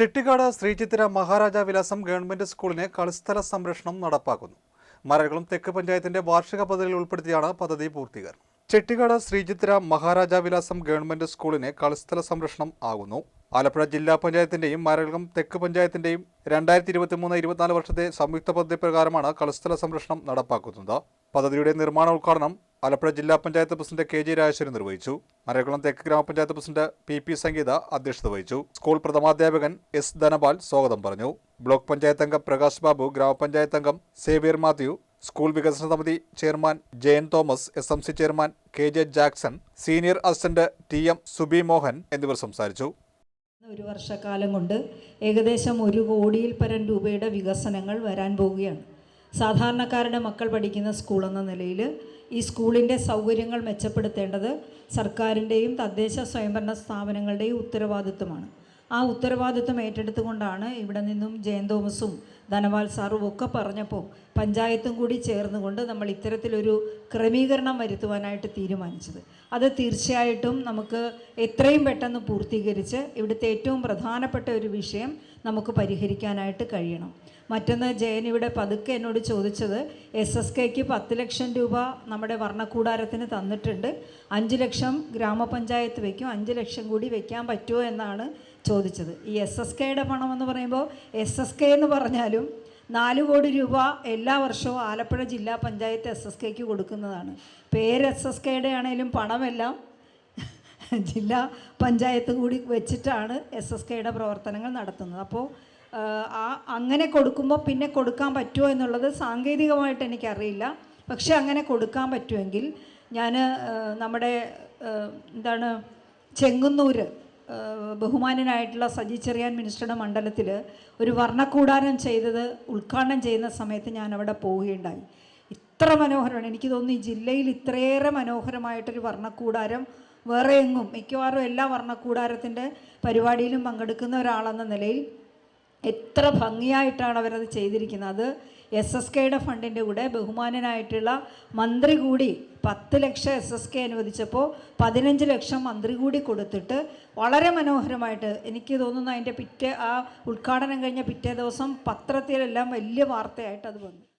ചെട്ടിക്കാട് ശ്രീചിത്തിര മഹാരാജ വിലാസം ഗവൺമെന്റ് സ്കൂളിന് കളിസ്ഥല സംരക്ഷണം നടപ്പാക്കുന്നു. മരകളും തെക്ക് പഞ്ചായത്തിന്റെ വാർഷിക പദ്ധതിയിൽ ഉൾപ്പെടുത്തിയാണ് പദ്ധതി പൂർത്തീകരണം. ചെട്ടിക്കാട് ശ്രീചിത്തിര മഹാരാജ വിലാസം ഗവൺമെന്റ് സ്കൂളിന് കളിസ്ഥല സംരക്ഷണം ആകുന്നു. ആലപ്പുഴ ജില്ലാ പഞ്ചായത്തിന്റെയും മരകം തെക്ക് പഞ്ചായത്തിന്റെയും രണ്ടായിരത്തി ഇരുപത്തി മൂന്ന് ഇരുപത്തിനാല് വർഷത്തെ സംയുക്ത പദ്ധതി പ്രകാരമാണ് കളിസ്ഥല സംരക്ഷണം നടപ്പാക്കുന്നത്. പദ്ധതിയുടെ നിർമ്മാണ ഉദ്ഘാടനം ആലപ്പുഴ ജില്ലാ panchayat president K J Rajeshwaran നിർവഹിച്ചു. മരകുളം തെക്ക് ഗ്രാമപഞ്ചായത്ത് പ്രസിഡന്റ് പി പി സംഗീത അധ്യക്ഷത വഹിച്ചു. സ്കൂൾ പ്രഥമാധ്യാപകൻ എസ് ധനപാൽ സ്വാഗതം പറഞ്ഞു. ബ്ലോക്ക് പഞ്ചായത്ത് അംഗം പ്രകാശ് ബാബു ഗ്രാമപഞ്ചായത്ത് അംഗം സേവിയർ മാത്യു സ്കൂൾ വികസന സമിതി chairman Jayan Thomas S M C chairman K J Jackson senior assistant T M Subi Mohan എന്നിവർ സംസാരിച്ചു. ഒരു വർഷക്കാലം കൊണ്ട് ഏകദേശം ഒരു കോടിയിൽ പരം രൂപയുടെ വികസനങ്ങൾ വരാൻ പോവുകയാണ്. സാധാരണക്കാരുടെ മക്കൾ പഠിക്കുന്ന സ്കൂൾ എന്ന നിലയിൽ ഈ സ്കൂളിന്റെ സൗകര്യങ്ങൾ മെച്ചപ്പെടുത്തേണ്ടത് സർക്കാരിന്റെയും തദ്ദേശ സ്വയംഭരണ സ്ഥാപനങ്ങളുടെയും ഉത്തരവാദിത്വമാണ്. ആ ഉത്തരവാദിത്വം ഏറ്റെടുത്തുകൊണ്ടാണ് ഇവിടെ നിന്നും ജയൻ തോമസും ധനപാൽ സാറും ഒക്കെ പറഞ്ഞപ്പോൾ പഞ്ചായത്തും കൂടി ചേർന്നുകൊണ്ട് നമ്മൾ ഇത്തരത്തിലൊരു ക്രമീകരണം വരുത്തുവാനായിട്ട് തീരുമാനിച്ചത്. അത് തീർച്ചയായിട്ടും നമുക്ക് എത്രയും പെട്ടെന്ന് പൂർത്തീകരിച്ച് ഇവിടുത്തെ ഏറ്റവും പ്രധാനപ്പെട്ട ഒരു വിഷയം നമുക്ക് പരിഹരിക്കാനായിട്ട് കഴിയണം. മറ്റൊന്ന് ജയൻ ഇവിടെ പതുക്കെ എന്നോട് ചോദിച്ചത് എസ് എസ് കെക്ക് പത്ത് ലക്ഷം രൂപ നമ്മുടെ വർണക്കൂടാരത്തിന് തന്നിട്ടുണ്ട്. അഞ്ച് ലക്ഷം ഗ്രാമപഞ്ചായത്ത് വയ്ക്കും അഞ്ച് ലക്ഷം കൂടി വയ്ക്കാൻ പറ്റുമോ എന്നാണ് ചോദിച്ചത്. ഈ എസ് എസ് കെയുടെ പണമെന്ന് പറയുമ്പോൾ എസ് എസ് കെ എന്ന് പറഞ്ഞാലും നാല് കോടി രൂപ എല്ലാ വർഷവും ആലപ്പുഴ ജില്ലാ പഞ്ചായത്ത് എസ് എസ് കെക്ക് കൊടുക്കുന്നതാണ്. പേര് എസ് എസ് കെയുടെ ആണെങ്കിലും പണമെല്ലാം ജില്ലാ പഞ്ചായത്ത് കൂടി വെച്ചിട്ടാണ് എസ് എസ് കെയുടെ പ്രവർത്തനങ്ങൾ നടത്തുന്നത്. അപ്പോൾ ആ അങ്ങനെ കൊടുക്കുമ്പോൾ പിന്നെ കൊടുക്കാൻ പറ്റുമോ എന്നുള്ളത് സാങ്കേതികമായിട്ട് എനിക്കറിയില്ല. പക്ഷേ അങ്ങനെ കൊടുക്കാൻ പറ്റുമെങ്കിൽ ഞാൻ നമ്മുടെ എന്താണ് ചെങ്ങന്നൂര് ആ, ബഹുമാനനായിട്ടുള്ള സജി ചെറിയാൻ മിനിസ്റ്ററുടെ മണ്ഡലത്തിൽ ഒരു വർണക്കൂടാരം ചെയ്തത് ഉദ്ഘാടനം ചെയ്യുന്ന സമയത്ത് ഞാൻ അവിടെ പോവുകയുണ്ടായി. ഇത്ര മനോഹരമാണ്. എനിക്ക് തോന്നുന്നു ഈ ജില്ലയിൽ ഇത്രയേറെ മനോഹരമായിട്ടൊരു വർണക്കൂടാരം വേറെ എങ്ങും മിക്കവാറും എല്ലാ വർണക്കൂടാരത്തിന്റെ പരിപാടിയിലും പങ്കെടുക്കുന്ന ഒരാളെന്ന നിലയിൽ എത്ര ഭംഗിയായിട്ടാണ് അവരത് ചെയ്തിരിക്കുന്നത്. അത് എസ് എസ് കെയുടെ ഫണ്ടിന്റെ കൂടെ ബഹുമാനനായിട്ടുള്ള മന്ത്രി കൂടി പത്ത് ലക്ഷം എസ് എസ് കെ അനുവദിച്ചപ്പോൾ പതിനഞ്ച് ലക്ഷം മന്ത്രി കൂടി കൊടുത്തിട്ട് വളരെ മനോഹരമായിട്ട് എനിക്ക് തോന്നുന്നു അതിന്റെ പിറ്റേ ആ ഉദ്ഘാടനം കഴിഞ്ഞ പിറ്റേ ദിവസം പത്രത്തിലെല്ലാം വലിയ വാർത്തയായിട്ട് അത് വന്നു.